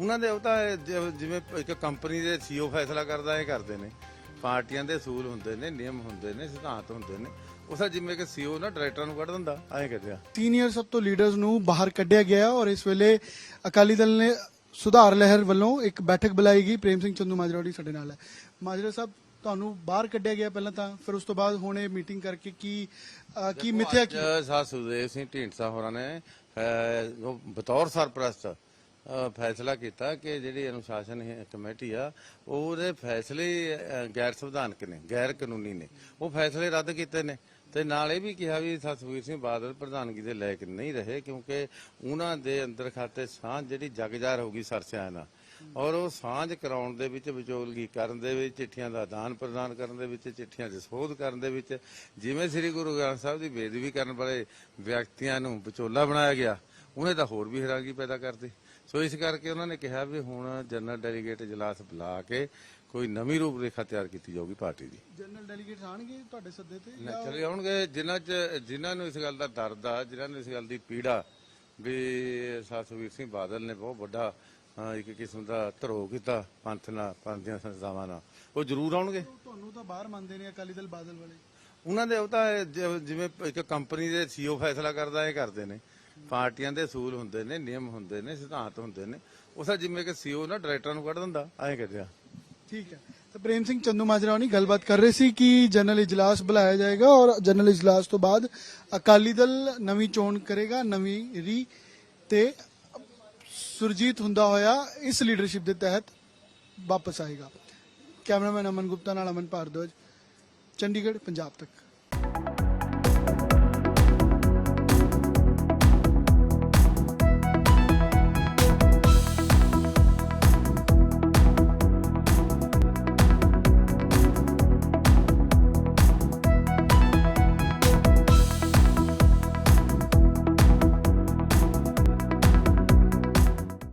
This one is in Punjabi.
ਉਹਨਾਂ ਦੇ ਉਹ ਤਾਂ ਜਿ- ਜਿਵੇਂ ਇੱਕ ਕੰਪਨੀ ਦੇ ਸੀਓ ਫੈਸਲਾ ਕਰਦਾ ਇਹ ਕਰਦੇ ਨੇ। ਪਾਰਟੀਆਂ ਦੇ ਅਸੂਲ ਹੁੰਦੇ ਨੇ ਨਿਯਮ ਹੁੰਦੇ ਨੇ ਸਿਧਾਂਤ ਹੁੰਦੇ ਨੇ। ਤਾਂ ਜਿਵੇਂ ਕਿ ਸੀਓ ਨਾ ਡਾਇਰੈਕਟਰ ਨੂੰ ਕੱਢ ਦਿੰਦਾ ਐਂ ਕਹਿੰਦੇ ਆ। ਸੀਨੀਅਰ ਸਭ ਤੋਂ ਲੀਡਰਸ ਨੂੰ ਬਾਹਰ ਕੱਢਿਆ ਗਿਆ ਔਰ ਇਸ ਵੇਲੇ ਅਕਾਲੀ ਦਲ ਨੇ ਸੁਧਾਰ ਲਹਿਰ ਵੱਲੋਂ ਇੱਕ ਬੈਠਕ ਬੁਲਾਈ ਗਈ। ਪ੍ਰੇਮ ਸਿੰਘ ਚੰਦੂ ਮਾਜਰਾੜੀ ਸਾਡੇ ਨਾਲ ਹੈ। ਮਾਜਰਾ ਸਾਹਿਬ ਤੁਹਾਨੂੰ ਬਾਹਰ ਕੱਢਿਆ ਗਿਆ ਪਹਿਲਾਂ ਤਾਂ ਫਿਰ ਉਸ ਤੋਂ ਬਾਅਦ ਹੁਣ ਇਹ ਮੀਟਿੰਗ ਕਰਕੇ ਕੀ ਅ, ਕੀ ਮਿੱਥਿਆ ਕੀ? ਅੱਜ ਸੁਖਦੇਵ ਸਿੰਘ ਢੀਂਡਸਾ ਹੋਰਾਂ ਨੇ ਉਹ ਬਤੌਰ ਸਰਪ੍ਰਸਤ ਫੈਸਲਾ ਕੀਤਾ ਕਿ ਜਿਹੜੀ ਅਨੁਸ਼ਾਸਨ ਕਮੇਟੀ ਆ, ਉਹਦੇ ਫੈਸਲੇ ਗੈਰ ਸੰਵਿਧਾਨਕ ਨੇ, ਗੈਰ ਕਾਨੂੰਨੀ ਨੇ। ਉਹ ਫੈਸਲੇ ਰੱਦ ਕੀਤੇ ਨੇ। ਤੇ ਨਾਲ ਇਹ ਵੀ ਕਿਹਾ ਵੀ ਸਤਵੀਰ ਸਿੰਘ ਬਾਦਲ ਪ੍ਰਧਾਨਗੀ ਦੇ ਲਾਇਕ ਨਹੀਂ ਰਹੇ ਕਿਉਂਕਿ ਉਹਨਾਂ ਦੇ ਅੰਦਰ ਖਾਤੇ ਸਾਂਝ ਜਿਹੜੀ ਜਗਜਾਰ ਹੋ ਗਈ ਸਰਸਿਆਂ ਨਾਲ। ਔਰ ਉਹ ਸਾਂਝ ਕਰਾਉਣ ਦੇ ਵਿੱਚ ਵਿਚੋਲਗੀ ਕਰਨ ਦੇ ਵਿੱਚ, ਚਿੱਠੀਆਂ ਦਾ ਆਦਾਨ ਪ੍ਰਦਾਨ ਕਰਨ ਦੇ ਵਿੱਚ, ਚਿੱਠੀਆਂ ਦੀ ਸੋਧ ਕਰਨ ਦੇ ਵਿੱਚ, ਜਿਵੇਂ ਸ੍ਰੀ ਗੁਰੂ ਗ੍ਰੰਥ ਸਾਹਿਬ ਦੀ ਬੇਦਬੀ ਕਰਨ ਵਾਲੇ ਵਿਅਕਤੀਆਂ ਨੂੰ ਵਿਚੋਲਾ ਬਣਾਇਆ ਗਿਆ, ਉਹਨੇ ਤਾਂ ਹੋਰ ਵੀ ਹੈਰਾਨਗੀ ਪੈਦਾ ਕਰਦੀ ਸੋ ਇਸ ਕਰਕੇ ਉਹਨਾਂ ਨੇ ਕਿਹਾ ਵੀ ਹੁਣ ਜਨਰਲ ਡੈਲੀਗੇਟ ਇਜਲਾਸ ਬੁਲਾ ਕੇ ਕੋਈ ਨਵੀਂ ਰੂਪ ਰੇਖਾ ਤਿਆਰ ਕੀਤੀ ਜਾਊਗੀ ਪਾਰਟੀ ਦੀ। ਜਨਰਲ ਡੈਲੀਗੇਟਸ ਆਣਗੇ ਤੁਹਾਡੇ ਸੱਦੇ ਤੇ ਨਾ ਚਲੇ ਆਉਣਗੇ ਜਿਨ੍ਹਾਂ ਚ ਜਿਨ੍ਹਾਂ ਨੂੰ ਇਸ ਗੱਲ ਦਾ ਦਰਦ ਆ ਜਿਨ੍ਹਾਂ ਨੂੰ ਇਸ ਗੱਲ ਦੀ ਪੀੜਾ ਵੀ ਸਤਵੀਰ ਸਿੰਘ ਬਾਦਲ ਨੇ ਬਹੁਤ ਵੱਡਾ ਇੱਕ ਕਿਸਮ ਦਾ ਧਰੋ ਕੀਤਾ ਪੰਥ ਨਾਲ ਪੰਥ ਦੀਆਂ ਸੰਸਥਾਵਾਂ ਨਾਲ। ਉਹ ਜ਼ਰੂਰ ਆਉਣਗੇ। ਤੁਹਾਨੂੰ ਤਾਂ ਬਾਹਰ ਮੰਨਦੇ ਨੇ ਅਕਾਲੀ ਦਲ ਬਾਦਲ ਵਾਲੇ। ਉਹਨਾਂ ਦੇ ਉਹ ਤਾਂ ਜਿਵੇਂ ਇੱਕ ਕੰਪਨੀ ਦੇ ਸੀਓ ਫੈਸਲਾ ਕਰਦਾ ਇਹ ਕਰਦੇ ਨੇ। ਪਾਰਟੀਆਂ ਦੇ ਅਸੂਲ ਹੁੰਦੇ ਨੇ, ਨਿਯਮ ਹੁੰਦੇ ਨੇ, ਸਿਧਾਂਤ ਹੁੰਦੇ ਨੇ। ਉਹ ਜਿਵੇਂ ਕਿ ਸੀਓ ਨਾ, ਡਾਇਰੈਕਟਰ ਨੂੰ ਕੱਢ ਦਿੰਦਾ। ਐਂ ਕਹਿੰਦੇ ਠੀਕ ਹੈ। ਤਾਂ ਪ੍ਰੇਮ ਸਿੰਘ ਚੰਦੂ ਮਾਜਰਾਣੀ ਗੱਲਬਾਤ ਕਰ ਰਹੇ ਸੀ ਕਿ ਜਨਰਲ ਇਜਲਾਸ ਬੁਲਾਇਆ ਜਾਏਗਾ ਔਰ ਜਨਰਲ ਇਜਲਾਸ ਤੋਂ ਬਾਅਦ ਅਕਾਲੀ ਦਲ ਨਵੀਂ ਚੋਣ ਕਰੇਗਾ, ਨਵੀਂ ਰੀ ਤੇ ਸੁਰਜੀਤ ਹੁੰਦਾ ਹੋਇਆ ਇਸ ਲੀਡਰਸ਼ਿਪ ਦੇ ਤਹਿਤ ਵਾਪਸ ਆਏਗਾ। ਕੈਮਰਾਮੈਨ ਅਮਨ ਗੁਪਤਾ ਨਾਲ ਅਮਨ ਭਾਰਦਵਾਜ, ਚੰਡੀਗੜ੍ਹ, ਪੰਜਾਬ ਤੱਕ।